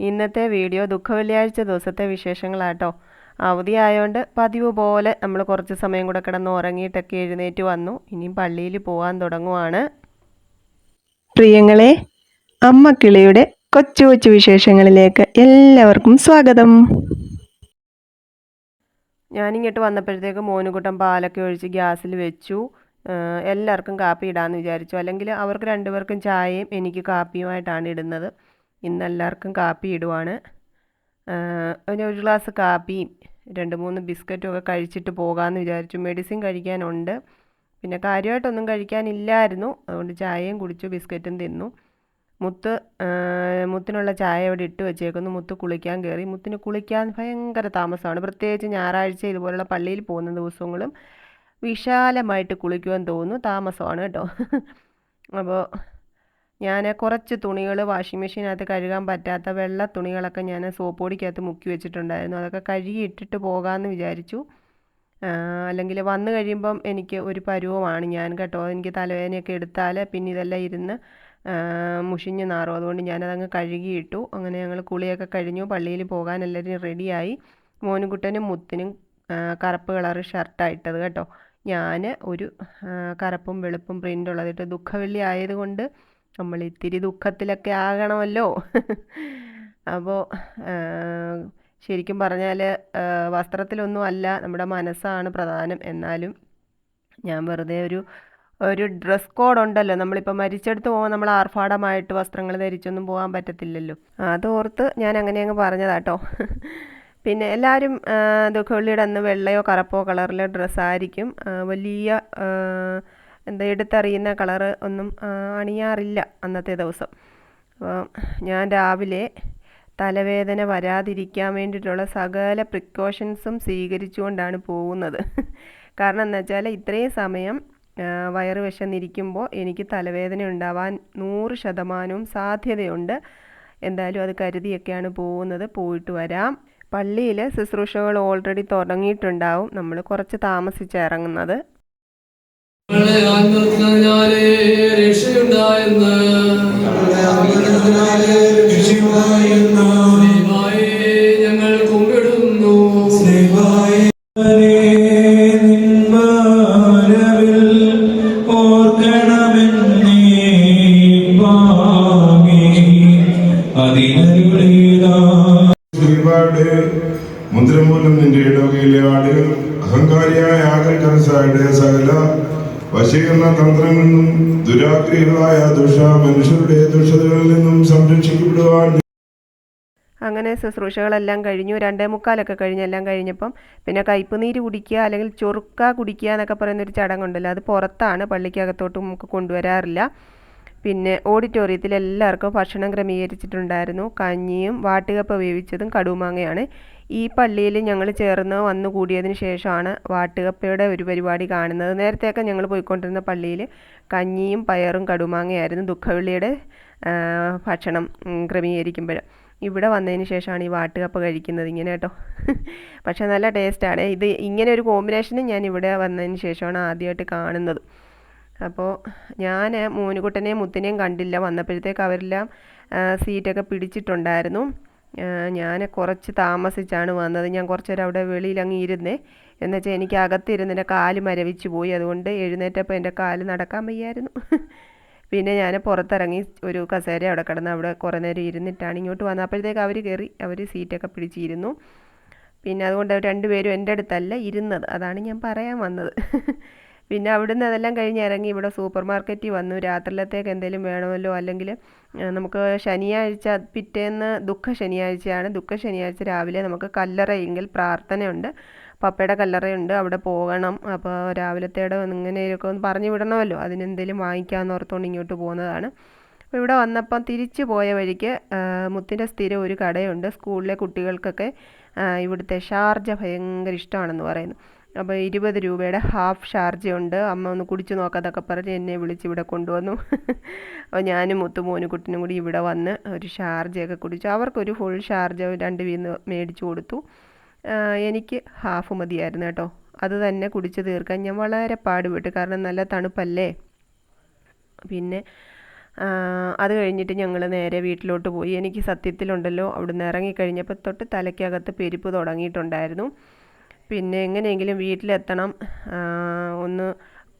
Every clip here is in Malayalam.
ഇന്നത്തെ വീഡിയോ ദുഃഖ വെള്ളിയാഴ്ച ദിവസത്തെ വിശേഷങ്ങളാട്ടോ. അവധി ആയതുകൊണ്ട് പതിവ് പോലെ നമ്മൾ കുറച്ച് സമയം കൂടെ കിടന്ന് ഉറങ്ങിയിട്ടൊക്കെ എഴുന്നേറ്റ് വന്നു. ഇനിയും പള്ളിയിൽ പോകാൻ തുടങ്ങുവാണ്. പ്രിയങ്ങളെ അമ്മ കിളിയുടെ കൊച്ചു കൊച്ചു വിശേഷങ്ങളിലേക്ക് എല്ലാവർക്കും സ്വാഗതം. ഞാനിങ്ങോട്ട് വന്നപ്പോഴത്തേക്ക് മോനുകൂട്ടം പാലൊക്കെ ഒഴിച്ച് ഗ്യാസിൽ വെച്ചു. എല്ലാവർക്കും കാപ്പി ഇടാമെന്ന് വിചാരിച്ചു. അല്ലെങ്കിൽ അവർക്ക് രണ്ടുപേർക്കും ചായയും എനിക്ക് കാപ്പിയുമായിട്ടാണ് ഇടുന്നത്. ഇന്ന് എല്ലാവർക്കും കാപ്പി ഇടുവാണ്. ഒരു ഗ്ലാസ് കാപ്പിയും രണ്ട് മൂന്ന് ബിസ്ക്കറ്റും ഒക്കെ കഴിച്ചിട്ട് പോകാമെന്ന് വിചാരിച്ചു. മെഡിസിൻ കഴിക്കാനുണ്ട്. പിന്നെ കാര്യമായിട്ടൊന്നും കഴിക്കാനില്ലായിരുന്നു. അതുകൊണ്ട് ചായയും കുടിച്ചു ബിസ്ക്കറ്റും തിന്നു. മുത്ത് മുത്തിനുള്ള ചായ അവിടെ ഇട്ട് വെച്ചേക്കുന്നു. മുത്ത് കുളിക്കാൻ കയറി. മുത്തിന് കുളിക്കാൻ ഭയങ്കര താമസമാണ്. പ്രത്യേകിച്ച് ഞായറാഴ്ച ഇതുപോലുള്ള പള്ളിയിൽ പോകുന്ന ദിവസങ്ങളും വിശാലമായിട്ട് കുളിക്കുവാൻ തോന്നുന്നു. താമസമാണ് കേട്ടോ. അപ്പോൾ ഞാൻ കുറച്ച് തുണികൾ വാഷിംഗ് മെഷീനകത്ത് കഴുകാൻ പറ്റാത്ത വെള്ള തുണികളൊക്കെ ഞാൻ സോപ്പ് പൊടിക്കകത്ത് മുക്കി വെച്ചിട്ടുണ്ടായിരുന്നു. അതൊക്കെ കഴുകി ഇട്ടിട്ട് പോകാമെന്ന് വിചാരിച്ചു അല്ലെങ്കിൽ വന്നു കഴിയുമ്പം എനിക്ക് ഒരു പരുവമാണ് ഞാൻ കേട്ടോ. എനിക്ക് തലവേദനയൊക്കെ എടുത്താൽ പിന്നെ ഇതെല്ലാം ഇരുന്ന് മുഷിഞ്ഞ് നാറും. അതുകൊണ്ട് ഞാനതങ്ങ് കഴുകിയിട്ടു. അങ്ങനെ ഞങ്ങൾ കുളിയൊക്കെ കഴിഞ്ഞു. പള്ളിയിൽ പോകാൻ എല്ലാവരും റെഡിയായി. മോനുകുട്ടനും മുത്തിനും കറുപ്പ് കളർ ഷർട്ടായിട്ടത് കേട്ടോ. ഞാൻ ഒരു കറുപ്പും വെളുപ്പും പ്രിന്റ് ഉള്ളതിട്ട് ദുഃഖവെള്ളി ആയതുകൊണ്ട് നമ്മൾ ഇത്തിരി ദുഃഖത്തിലൊക്കെ ആകണമല്ലോ. അപ്പോൾ ശരിക്കും പറഞ്ഞാൽ വസ്ത്രത്തിലൊന്നും അല്ല നമ്മുടെ മനസ്സാണ് പ്രധാനം. എന്നാലും ഞാൻ വെറുതെ ഒരു ഒരു ഡ്രസ് കോഡ് ഉണ്ടല്ലോ. നമ്മളിപ്പോൾ മരിച്ചെടുത്ത് പോകുമ്പോൾ നമ്മൾ ആർഭാടമായിട്ട് വസ്ത്രങ്ങൾ ധരിച്ചൊന്നും പോകാൻ പറ്റത്തില്ലല്ലോ. അതോർത്ത് ഞാൻ അങ്ങനെ അങ്ങ് പറഞ്ഞതാട്ടോ. പിന്നെ എല്ലാവരും ദുഃഖവള്ളിയുടെ അന്ന് വെള്ളയോ കറുപ്പോ കളറിലെ ഡ്രസ്സായിരിക്കും. വലിയ എന്താ എടുത്തറിയുന്ന കളറ് ഒന്നും അണിയാറില്ല അന്നത്തെ ദിവസം. അപ്പോൾ ഞാൻ രാവിലെ തലവേദന വരാതിരിക്കാൻ വേണ്ടിയിട്ടുള്ള സകല പ്രിക്കോഷൻസും സ്വീകരിച്ചുകൊണ്ടാണ് പോകുന്നത്. കാരണം എന്ന് വെച്ചാൽ ഇത്രയും സമയം വയറ് വിശന്നിരിക്കുമ്പോൾ എനിക്ക് തലവേദന ഉണ്ടാവാൻ നൂറ് ശതമാനവും സാധ്യതയുണ്ട്. എന്തായാലും അത് കരുതിയൊക്കെയാണ് പോകുന്നത്. പോയിട്ട് വരാം. പള്ളിയിൽ ശുശ്രൂഷകൾ ഓൾറെഡി തുടങ്ങിയിട്ടുണ്ടാവും. നമ്മൾ കുറച്ച് താമസിച്ചിറങ്ങുന്നത് ആത്മജ്ഞാനാലേ രക്ഷയുണ്ടായെന്ന്. ഞങ്ങൾ കുമ്പിടുന്നു. മുദ്രമൂലം നിന്റെ ഇടവകയിലെ ആടുകൾ അഹങ്കാരിയായ ആകൽക്കരസായുടെ സകല വശീകരണ തന്ത്രങ്ങളിൽ നിന്നും ദുരാഗ്രഹികളായ ദുഷ മനുഷ്യരുടെ ദുഷതകളിൽ നിന്നും സംരക്ഷിക്കപ്പെടുവാൻ അങ്ങനെ ശുശ്രൂഷകളെല്ലാം കഴിഞ്ഞു. രണ്ടേ മുക്കാലൊക്കെ കഴിഞ്ഞെല്ലാം കഴിഞ്ഞപ്പം പിന്നെ കയ്പ് നീര് കുടിക്കുക അല്ലെങ്കിൽ ചൊറുക്ക കുടിക്കുക എന്നൊക്കെ പറയുന്നൊരു ചടങ്ങുണ്ടല്ലോ. അത് പുറത്താണ് പള്ളിക്കകത്തോട്ട് നമുക്ക് കൊണ്ടുവരാറില്ല. പിന്നെ ഓഡിറ്റോറിയത്തിൽ എല്ലാവർക്കും ഭക്ഷണം ക്രമീകരിച്ചിട്ടുണ്ടായിരുന്നു. കഞ്ഞിയും വാട്ടുകപ്പ വേവിച്ചതും കടുമാങ്ങയാണ്. ഈ പള്ളിയിൽ ഞങ്ങൾ ചേർന്ന് വന്നു കൂടിയതിന് ശേഷമാണ് വാട്ടുകപ്പയുടെ ഒരു പരിപാടി കാണുന്നത്. നേരത്തെയൊക്കെ ഞങ്ങൾ പോയിക്കൊണ്ടിരുന്ന പള്ളിയിൽ കഞ്ഞിയും പയറും കടുമാങ്ങയായിരുന്നു ദുഃഖവെള്ളിയുടെ ഭക്ഷണം ക്രമീകരിക്കുമ്പോൾ. ഇവിടെ വന്നതിന് ശേഷമാണ് ഈ വാട്ടുകപ്പ കഴിക്കുന്നത് ഇങ്ങനെ കേട്ടോ. പക്ഷേ നല്ല ടേസ്റ്റാണ്. ഇത് ഇങ്ങനെ ഒരു കോമ്പിനേഷനും ഞാൻ ഇവിടെ വന്നതിന് ശേഷമാണ് ആദ്യമായിട്ട് കാണുന്നത്. അപ്പോൾ ഞാൻ മോനുകുട്ടനെയും മുത്തിനെയും കണ്ടില്ല. വന്നപ്പോഴത്തേക്ക് അവരെല്ലാം സീറ്റൊക്കെ പിടിച്ചിട്ടുണ്ടായിരുന്നു. ഞാൻ കുറച്ച് താമസിച്ചാണ് വന്നത്. ഞാൻ കുറച്ച് നേരം അവിടെ വെളിയിൽ അങ്ങ് ഇരുന്നേ. എന്നുവെച്ചാൽ എനിക്ക് അകത്തിരുന്ന് എന്റെ കാൽ മരവിച്ച് പോയി. അതുകൊണ്ട് എഴുന്നേറ്റപ്പോൾ എന്റെ കാൽ നടക്കാൻ വയ്യായിരുന്നു. പിന്നെ ഞാൻ പുറത്തിറങ്ങി ഒരു കസേര അവിടെ കിടന്ന് അവിടെ കുറേ നേരം ഇരുന്നിട്ടാണ് ഇങ്ങോട്ട് വന്നത്. അപ്പോഴത്തേക്ക് അവർ കയറി അവർ സീറ്റൊക്കെ പിടിച്ചിരുന്നു. പിന്നെ അതുകൊണ്ട് രണ്ടുപേരും എന്റെ അടുത്തല്ല ഇരുന്നത്. അതാണ് ഞാൻ പറയാൻ വന്നത്. പിന്നെ അവിടുന്ന് അതെല്ലാം കഴിഞ്ഞ് ഇറങ്ങി ഇവിടെ സൂപ്പർ മാർക്കറ്റിൽ വന്നു. രാത്രിയിലത്തേക്ക് എന്തെങ്കിലും വേണമല്ലോ അല്ലെങ്കിൽ നമുക്ക് ശനിയാഴ്ച പിറ്റേന്ന് ദുഃഖ ശനിയാഴ്ചയാണ്. ദുഃഖ ശനിയാഴ്ച രാവിലെ നമുക്ക് കല്ലറയെങ്കിൽ പ്രാർത്ഥനയുണ്ട്. പപ്പയുടെ കല്ലറയുണ്ട്. അവിടെ പോകണം. അപ്പോൾ രാവിലത്തേടെ ഇങ്ങനെയൊക്കെ ഒന്ന് പറഞ്ഞു വിടണമല്ലോ. അതിനെന്തെങ്കിലും വാങ്ങിക്കാമെന്ന് ഓർത്തുകൊണ്ട് ഇങ്ങോട്ട് പോകുന്നതാണ്. അപ്പോൾ ഇവിടെ വന്നപ്പം തിരിച്ചു പോയ വഴിക്ക് മുത്തിന്റെ സ്ഥിരം ഒരു കടയുണ്ട്. സ്കൂളിലെ കുട്ടികൾക്കൊക്കെ ഇവിടുത്തെ ഷാർജ ഭയങ്കര ഇഷ്ടമാണെന്ന് പറയുന്നു. അപ്പോൾ ഇരുപത് രൂപയുടെ ഹാഫ് ചാർജ് ഉണ്ട്. അമ്മ ഒന്ന് കുടിച്ചു നോക്കാതൊക്കെ പറഞ്ഞ് എന്നെ വിളിച്ച് ഇവിടെ കൊണ്ടുവന്നു. അപ്പോൾ ഞാനും മുത്തുമോനും കുട്ടിനും കൂടി ഇവിടെ വന്ന് ഒരു ഷാർജയൊക്കെ കുടിച്ചു. അവർക്കൊരു ഫുൾ ഷാർജ രണ്ട് വീന്ന് മേടിച്ചു കൊടുത്തു. എനിക്ക് ഹാഫ് മതിയായിരുന്നു കേട്ടോ. അത് തന്നെ കുടിച്ച് തീർക്കാൻ ഞാൻ വളരെ പാടുപെട്ടു. കാരണം നല്ല തണുപ്പല്ലേ? പിന്നെ അത് കഴിഞ്ഞിട്ട് ഞങ്ങൾ നേരെ വീട്ടിലോട്ട് പോയി. എനിക്ക് സത്യത്തിലുണ്ടല്ലോ അവിടുന്ന് ഇറങ്ങിക്കഴിഞ്ഞപ്പോൾ തൊട്ട് തലയ്ക്കകത്ത് പെരുപ്പ് തുടങ്ങിയിട്ടുണ്ടായിരുന്നു. പിന്നെ എങ്ങനെയെങ്കിലും വീട്ടിലെത്തണം ഒന്ന്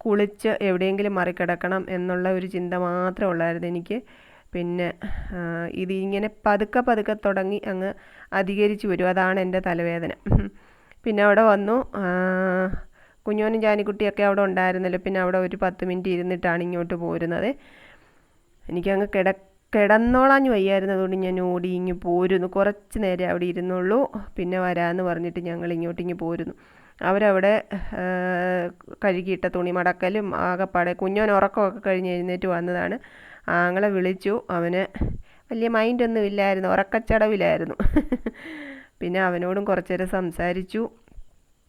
കുളിച്ച് എവിടെയെങ്കിലും മറികിടക്കണം എന്നുള്ള ഒരു ചിന്ത മാത്രമേ ഉള്ളായിരുന്നു എനിക്ക്. പിന്നെ ഇതിങ്ങനെ പതുക്കെ പതുക്കെ തുടങ്ങി അങ്ങ് അധികരിച്ച് വരും. അതാണ് എന്റെ തലവേദന. പിന്നെ അവിടെ വന്നു. കുഞ്ഞോനും ജാനിക്കുട്ടിയൊക്കെ അവിടെ ഉണ്ടായിരുന്നല്ലോ. പിന്നെ അവിടെ ഒരു പത്ത് മിനിറ്റ് ഇരുന്നിട്ടാണ് ഇങ്ങോട്ട് പോരുന്നത്. എനിക്കങ്ങ് കിട കിടന്നോളാഞ്ഞു വയ്യായിരുന്നു. അതുകൊണ്ട് ഞാൻ ഓടി ഇങ്ങ് പോരുന്നു. കുറച്ച് നേരം അവിടെ ഇരുന്നുള്ളൂ. പിന്നെ വരാമെന്ന് പറഞ്ഞിട്ട് ഞങ്ങൾ ഇങ്ങോട്ട് ഇങ്ങ് പോരുന്നു. അവരവിടെ കഴുകിയിട്ട തുണി മടക്കലും ആകപ്പാടെ കുഞ്ഞോൻ ഉറക്കമൊക്കെ കഴിഞ്ഞ് എഴുന്നേറ്റ് വന്നതാണ്. ആങ്ങളെ വിളിച്ചു. അവന് വലിയ മൈൻഡൊന്നും ഇല്ലായിരുന്നു. ഉറക്കച്ചടവിലായിരുന്നു. പിന്നെ അവനോടും കുറച്ച് നേരം സംസാരിച്ചു.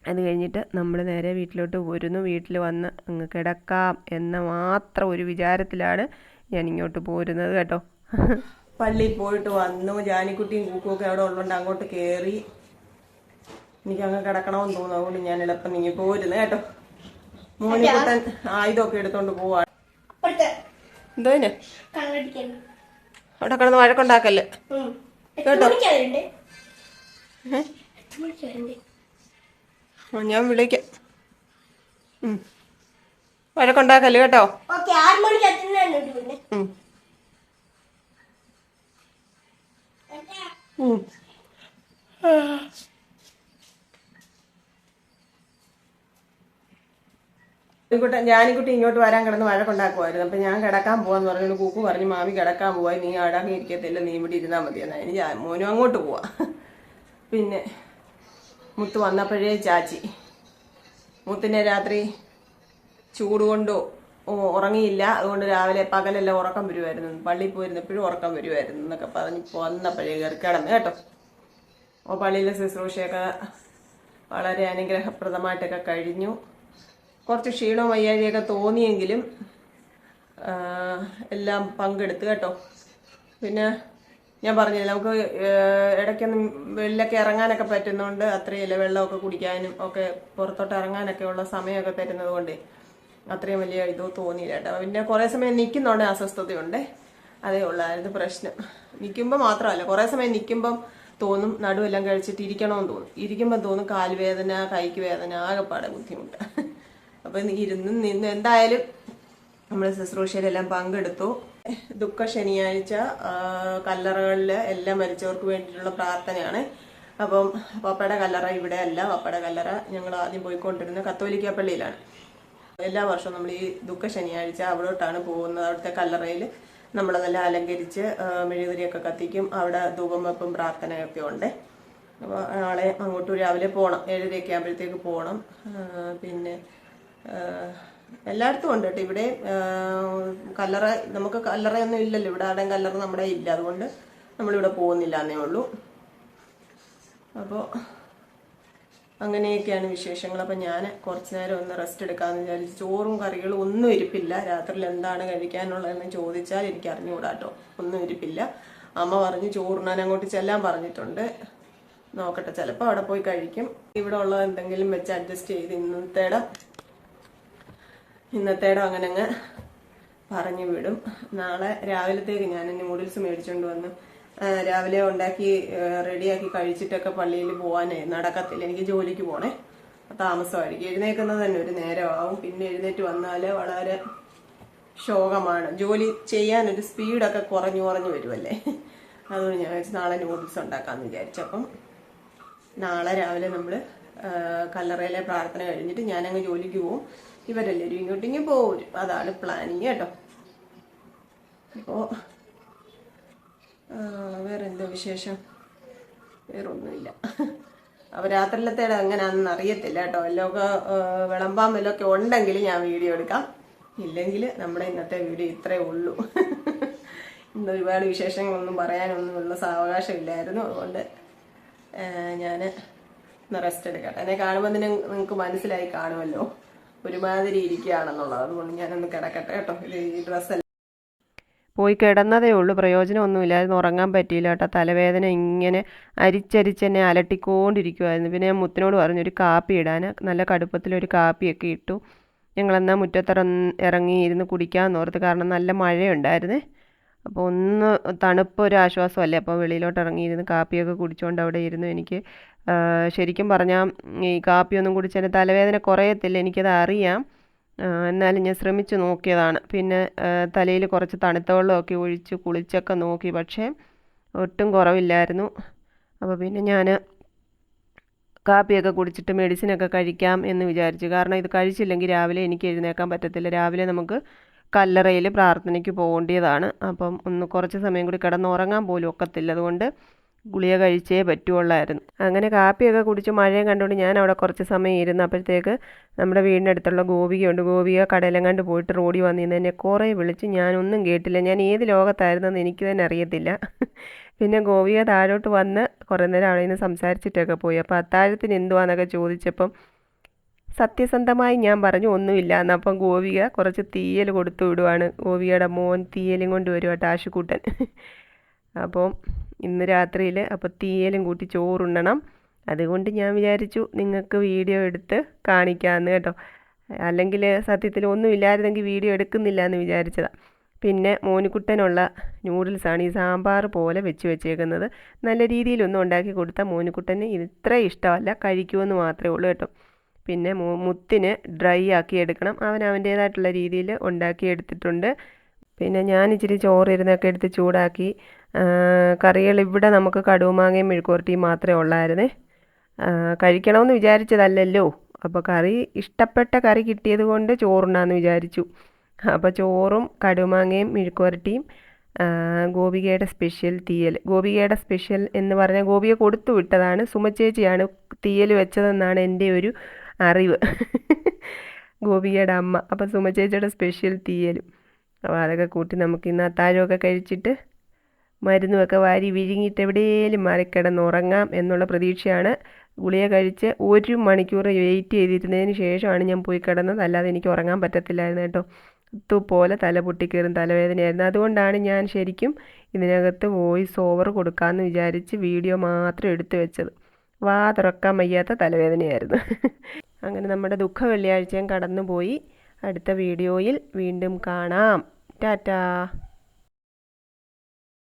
അത് കഴിഞ്ഞിട്ട് നമ്മൾ നേരെ വീട്ടിലോട്ട് പോരുന്നു. വീട്ടിൽ വന്ന് അങ്ങ് കിടക്കാം എന്ന മാത്രം ഒരു വിചാരത്തിലാണ് ഞാൻ ഇങ്ങോട്ട് പോരുന്നത് കേട്ടോ. പള്ളിയിൽ പോയിട്ട് വന്നു. ജാനിക്കുട്ടിയും കൂക്കുമൊക്കെ അവിടെ ഉള്ളതുകൊണ്ട് അങ്ങോട്ട് കയറി എനിക്ക് അങ്ങ് കിടക്കണമെന്ന് തോന്നുന്നു. അതുകൊണ്ട് ഞാൻ എളുപ്പം നീങ്ങി പോരുന്നു കേട്ടോ. മോനിക്കുട്ടൻ ആയുധമൊക്കെ എടുത്തോണ്ട് പോവാണ്. എന്തോന് അവിടെ കിടന്ന് വഴക്കുണ്ടാക്കല്ലേ കേട്ടോ. ഞാൻ വിളിക്കാം. വഴക്കുണ്ടാക്കല്ലേ കേട്ടോ. ജാനിക്കുട്ടി ഇങ്ങോട്ട് വരാൻ കിടന്ന് വഴക്കുണ്ടാക്കുമായിരുന്നു അപ്പൊ ഞാൻ കിടക്കാൻ പോവാന്ന് പറഞ്ഞു കൂക്കു പറഞ്ഞു മാമി കിടക്കാൻ പോവാ നീ അടങ്ങി ഇരിക്കത്തില്ല നീ ഇവിടെ ഇരുന്നാ മതി എന്നാ ഇനി മോനും അങ്ങോട്ട് പോവാ. പിന്നെ മുത്ത് വന്നപ്പോഴേ ചാച്ചി. മുത്തിനെ രാത്രി ചൂട് കൊണ്ടോ ഉ- ഉറങ്ങിയില്ല. അതുകൊണ്ട് രാവിലെ പകലെല്ലാം ഉറക്കം വരുമായിരുന്നു പള്ളിയിൽ പോയിരുന്നപ്പോഴും ഉറക്കം വരുമായിരുന്നു എന്നൊക്കെ പറഞ്ഞ് വന്നപ്പോഴേ കയറി കിടന്നു കേട്ടോ. അപ്പോൾ പള്ളിയിലെ ശുശ്രൂഷയൊക്കെ വളരെ അനുഗ്രഹപ്രദമായിട്ടൊക്കെ കഴിഞ്ഞു. കുറച്ച് ക്ഷീണവും വയ്യാഴിയൊക്കെ തോന്നിയെങ്കിലും എല്ലാം പങ്കെടുത്ത് കേട്ടോ. പിന്നെ ഞാൻ പറഞ്ഞില്ല നമുക്ക് ഇടയ്ക്കൊന്നും വെളിയിലൊക്കെ ഇറങ്ങാനൊക്കെ പറ്റുന്നതുകൊണ്ട് അത്രയില്ല വെള്ളമൊക്കെ കുടിക്കാനും ഒക്കെ പുറത്തോട്ട് ഇറങ്ങാനൊക്കെ ഉള്ള സമയമൊക്കെ തരുന്നത് അത്രയും വലിയ ഇതോ തോന്നിയില്ല കേട്ടോ. പിന്നെ കുറേ സമയം നിൽക്കുന്നുണ്ട് അസ്വസ്ഥതയുണ്ട്. അതേ ഉള്ളായിരുന്നു പ്രശ്നം. നിൽക്കുമ്പോൾ മാത്രമല്ല കുറേ സമയം നിൽക്കുമ്പം തോന്നും നടുവെല്ലാം കഴിച്ചിട്ട് ഇരിക്കണമെന്ന് തോന്നും. ഇരിക്കുമ്പോൾ തോന്നും കാൽവേദന കൈക്ക് വേദന ആകെപ്പാടെ ബുദ്ധിമുട്ട്. അപ്പം ഇരുന്ന് നിന്ന് എന്തായാലും നമ്മൾ ശുശ്രൂഷയിലെല്ലാം പങ്കെടുത്തു. ദുഃഖ ശനിയാഴ്ച കല്ലറകളിൽ എല്ലാം മരിച്ചവർക്ക് വേണ്ടിയിട്ടുള്ള പ്രാർത്ഥനയാണ്. അപ്പം പപ്പയുടെ കല്ലറ ഇവിടെ അല്ല പപ്പയുടെ കല്ലറ ഞങ്ങൾ ആദ്യം പോയിക്കൊണ്ടിരുന്ന കത്തോലിക്ക പള്ളിയിലാണ്. എല്ലാ വർഷവും നമ്മൾ ഈ ദുഃഖ ശനിയാഴ്ച അവിടോട്ടാണ് പോകുന്നത്. അവിടുത്തെ കല്ലറയിൽ നമ്മളതെല്ലാം അലങ്കരിച്ച് മെഴുകുതിരിയൊക്കെ കത്തിക്കും. അവിടെ ധൂപം വെപ്പും പ്രാർത്ഥനയൊക്കെ ഉണ്ട്. അപ്പോൾ നാളെ അങ്ങോട്ട് രാവിലെ പോകണം ഏഴരയൊക്കെ ആകുമ്പോഴത്തേക്ക് പോകണം പിന്നെ എല്ലായിടത്തും ഉണ്ട് കേട്ടോ. ഇവിടെ കല്ലറ നമുക്ക് കല്ലറയൊന്നും ഇല്ലല്ലോ. ഇവിടെ ആടെയും കല്ലറ നമ്മുടെ ഇല്ല. അതുകൊണ്ട് നമ്മളിവിടെ പോകുന്നില്ല എന്നേ ഉള്ളൂ. അപ്പോൾ അങ്ങനെയൊക്കെയാണ് വിശേഷങ്ങൾ. അപ്പം ഞാൻ കുറച്ച് നേരം ഒന്ന് റെസ്റ്റ് എടുക്കാമെന്ന് വിചാരിച്ചു ചോറും കറികളും ഒന്നും ഇരിപ്പില്ല. രാത്രിയിൽ എന്താണ് കഴിക്കാനുള്ളതെന്ന് ചോദിച്ചാൽ എനിക്ക് അറിഞ്ഞുകൂടാട്ടോ ഒന്നും ഇരിപ്പില്ല. അമ്മ പറഞ്ഞു ചോറിനാൻ അങ്ങോട്ട് ചെല്ലാൻ പറഞ്ഞിട്ടുണ്ട്. നോക്കട്ടെ ചിലപ്പോൾ അവിടെ പോയി കഴിക്കും. ഇവിടെ ഉള്ള എന്തെങ്കിലും വെച്ച് അഡ്ജസ്റ്റ് ചെയ്ത് ഇന്നത്തേടെ ഇന്നത്തേടെ അങ്ങനെ അങ്ങ് പറഞ്ഞു വിടും. നാളെ രാവിലത്തേക്ക് ഞാൻ നൂഡിൽസ് മേടിച്ചുകൊണ്ട് വന്ന് രാവിലെ ഉണ്ടാക്കി റെഡിയാക്കി കഴിച്ചിട്ടൊക്കെ പള്ളിയിൽ പോവാനേ നടക്കത്തില്ല. എനിക്ക് ജോലിക്ക് പോണേ. താമസമായിരിക്കും. എഴുന്നേക്കുന്നത് തന്നെ ഒരു നേരമാവും. പിന്നെ എഴുന്നേറ്റ് വന്നാൽ വളരെ ശോകമാണ്. ജോലി ചെയ്യാനൊരു സ്പീഡൊക്കെ കുറഞ്ഞു കുറഞ്ഞു വരുമല്ലേ? അതുകൊണ്ട് ഞാൻ വെച്ച് നാളെ നൂഡിൽസ് ഉണ്ടാക്കാമെന്ന് വിചാരിച്ചു. അപ്പം നാളെ രാവിലെ നമ്മൾ കല്ലറയിലെ പ്രാർത്ഥന കഴിഞ്ഞിട്ട് ഞാനങ്ങ് ജോലിക്ക് പോവും. ഇവരെല്ലാവരും ഇങ്ങോട്ടിങ്ങി പോകും അതാണ് പ്ലാനിങ് കേട്ടോ. അപ്പോൾ വേറെ എന്തോ വിശേഷം? വേറൊന്നുമില്ല. അപ്പോൾ രാത്രിയിലത്തേടെ എങ്ങനെയാണെന്ന് അറിയത്തില്ല കേട്ടോ. വല്ലതൊക്കെ വിളമ്പാൻ ഉണ്ടെങ്കിൽ ഞാൻ വീഡിയോ എടുക്കാം. ഇല്ലെങ്കിൽ നമ്മുടെ ഇന്നത്തെ വീഡിയോ ഇത്രേ ഉള്ളൂ. ഇന്ന് ഒരുപാട് വിശേഷങ്ങളൊന്നും പറയാനൊന്നുമുള്ള സാവകാശം ഇല്ലായിരുന്നു അതുകൊണ്ട് ഞാൻ ഒന്ന് റെസ്റ്റ് എടുക്കട്ടെ. എന്നെ കാണുമ്പോൾ തന്നെ നിങ്ങൾക്ക് മനസ്സിലായി കാണുമല്ലോ. ഒരുമാതിരി ഇരിക്കുകയാണെന്നുള്ളത്. അതുകൊണ്ട് ഞാനൊന്ന് കിടക്കട്ടെ കേട്ടോ. ഈ ഡ്രസ്സ് പോയി കിടന്നതേ ഉള്ളൂ. പ്രയോജനമൊന്നുമില്ലായിരുന്നു. ഉറങ്ങാൻ പറ്റിയില്ല കേട്ടോ. തലവേദന ഇങ്ങനെ അരിച്ചരിച്ച് എന്നെ അലട്ടിക്കൊണ്ടിരിക്കുമായിരുന്നു പിന്നെ ഞാൻ മുത്തിനോട് പറഞ്ഞു ഒരു കാപ്പി ഇടാൻ നല്ല കടുപ്പത്തിലൊരു കാപ്പിയൊക്കെ ഇട്ടു. ഞങ്ങളെന്നാൽ മുറ്റത്തിറ ഇറങ്ങി ഇരുന്ന് കുടിക്കാമെന്ന് ഓർത്ത്. കാരണം നല്ല മഴയുണ്ടായിരുന്നേ. അപ്പോൾ ഒന്ന് തണുപ്പ് ഒരു ആശ്വാസമല്ലേ? അപ്പോൾ വെളിയിലോട്ട് ഇറങ്ങിയിരുന്ന് കാപ്പിയൊക്കെ കുടിച്ചുകൊണ്ട് അവിടെ ഇരുന്നു. എനിക്ക് ശരിക്കും പറഞ്ഞാൽ ഈ കാപ്പിയൊന്നും കുടിച്ചതിന്റെ തലവേദന കുറയത്തില്ല. എനിക്കത് അറിയാം. എന്നാലും ഞാൻ ശ്രമിച്ചു നോക്കിയതാണ്. പിന്നെ തലയിൽ കുറച്ച് തണുത്ത വെള്ളമൊക്കെ ഒഴിച്ച് കുളിച്ചൊക്കെ നോക്കി. പക്ഷേ ഒട്ടും കുറവില്ലായിരുന്നു. അപ്പോൾ പിന്നെ ഞാൻ കാപ്പിയൊക്കെ കുടിച്ചിട്ട് മെഡിസിനൊക്കെ കഴിക്കാം എന്ന് വിചാരിച്ചു. കാരണം ഇത് കഴിച്ചില്ലെങ്കിൽ രാവിലെ എനിക്ക് എഴുന്നേക്കാൻ പറ്റത്തില്ല. രാവിലെ നമുക്ക് കല്ലറയിൽ പ്രാർത്ഥനയ്ക്ക് പോകേണ്ടതാണ് അപ്പം ഒന്ന് കുറച്ച് സമയം കൂടി കിടന്നുറങ്ങാൻ പോലും ഒക്കത്തില്ല. അതുകൊണ്ട് ഗുളിക കഴിച്ചേ പറ്റുള്ളായിരുന്നു അങ്ങനെ കാപ്പിയൊക്കെ കുടിച്ച് മഴയും കണ്ടുകൊണ്ട് ഞാൻ അവിടെ കുറച്ച് സമയം ഇരുന്നു അപ്പോഴത്തേക്ക് നമ്മുടെ വീടിനടുത്തുള്ള ഗോപികയുണ്ട്. ഗോപിക കടയിലും കണ്ട് പോയിട്ട് റോഡിൽ വന്നിരുന്ന്. എന്നെ കുറേ വിളിച്ച് ഞാനൊന്നും കേട്ടില്ല. ഞാൻ ഏത് ലോകത്തായിരുന്നെന്ന് എനിക്ക് തന്നെ അറിയത്തില്ല. പിന്നെ ഗോപിക താഴോട്ട് വന്ന് കുറേ നേരം അവിടെ നിന്ന് സംസാരിച്ചിട്ടൊക്കെ പോയി. അപ്പോൾ അത്താഴത്തിന് എന്തുവാന്നൊക്കെ ചോദിച്ചപ്പം സത്യസന്ധമായി ഞാൻ പറഞ്ഞു ഒന്നുമില്ല എന്നപ്പം ഗോപിക കുറച്ച് തീയൽ കൊടുത്തു വിടുവാണ്. ഗോപികയുടെ മോൻ തീയലും കൊണ്ട് വരുവാട്ടോ ആശുക്കൂട്ടൻ അപ്പം ഇന്ന് രാത്രിയിൽ അപ്പോൾ തീയലും കൂട്ടി ചോറുണ്ണണം. അതുകൊണ്ട് ഞാൻ വിചാരിച്ചു നിങ്ങൾക്ക് വീഡിയോ എടുത്ത് കാണിക്കാമെന്ന് കേട്ടോ. അല്ലെങ്കിൽ സത്യത്തിൽ ഒന്നും ഇല്ലായിരുന്നെങ്കിൽ വീഡിയോ എടുക്കുന്നില്ല എന്ന് വിചാരിച്ചതാണ് പിന്നെ മോനുകുട്ടനുള്ള ന്യൂഡിൽസാണ് ഈ സാമ്പാർ പോലെ വെച്ച് വെച്ചേക്കുന്നത്. നല്ല രീതിയിലൊന്നും ഉണ്ടാക്കി കൊടുത്താൽ മോനുകുട്ടന് ഇത് ഇത്ര ഇഷ്ടമല്ല കഴിക്കുമെന്ന് മാത്രമേ ഉള്ളൂ കേട്ടോ. പിന്നെ മുത്തിന് ഡ്രൈ ആക്കി എടുക്കണം. അവൻ അവന്റേതായിട്ടുള്ള രീതിയിൽ ഉണ്ടാക്കി എടുത്തിട്ടുണ്ട്. പിന്നെ ഞാൻ ഇച്ചിരി ചോറിരുന്നൊക്കെ എടുത്ത് ചൂടാക്കി കറികൾ ഇവിടെ നമുക്ക് കടുമാങ്ങയും മെഴുക്കുവരട്ടിയും മാത്രമേ ഉള്ളായിരുന്നേ. കഴിക്കണമെന്ന് വിചാരിച്ചതല്ലല്ലോ. അപ്പോൾ കറി ഇഷ്ടപ്പെട്ട കറി കിട്ടിയത് കൊണ്ട് ചോറുണ്ടാന്ന് വിചാരിച്ചു. അപ്പോൾ ചോറും കടുമാങ്ങയും മെഴുക്കുവരട്ടിയും ഗോപികയുടെ സ്പെഷ്യൽ തീയൽ. ഗോപികയുടെ സ്പെഷ്യൽ എന്ന് പറഞ്ഞാൽ ഗോപിക കൊടുത്തു വിട്ടതാണ്. സുമച്ചേച്ചിയാണ് തീയൽ വെച്ചതെന്നാണ് എന്റെ ഒരു അറിവ്. ഗോപികയുടെ അമ്മ. അപ്പോൾ സുമചേച്ചിയുടെ സ്പെഷ്യൽ തീയലും അപ്പോൾ അതൊക്കെ കൂട്ടി നമുക്ക് ഇന്ന് അത്താഴമൊക്കെ കഴിച്ചിട്ട് മരുന്നുമൊക്കെ വാരി വിഴുങ്ങിയിട്ട് എവിടെയെങ്കിലും മാറിക്കിടന്ന് ഉറങ്ങാം എന്നുള്ള പ്രതീക്ഷയാണ്. ഗുളിക കഴിച്ച് ഒരു മണിക്കൂർ വെയിറ്റ് ചെയ്തിരുന്നതിന് ശേഷമാണ് ഞാൻ പോയി കിടന്നത്. അല്ലാതെ എനിക്ക് ഉറങ്ങാൻ പറ്റത്തില്ലായിരുന്നു കേട്ടോ. പോലെ തല പൊട്ടിക്കയറും തലവേദനയായിരുന്നു. അതുകൊണ്ടാണ് ഞാൻ ശരിക്കും ഇതിനകത്ത് വോയിസ് ഓവർ കൊടുക്കാമെന്ന് വിചാരിച്ച് വീഡിയോ മാത്രം എടുത്തു വെച്ചത്. വാ തുറക്കാൻ വയ്യാത്ത തലവേദനയായിരുന്നു. അങ്ങനെ നമ്മുടെ ദുഃഖ വെള്ളിയാഴ്ചയും കടന്നുപോയി. അടുത്ത വീഡിയോയിൽ വീണ്ടും കാണാം. ടാറ്റാ.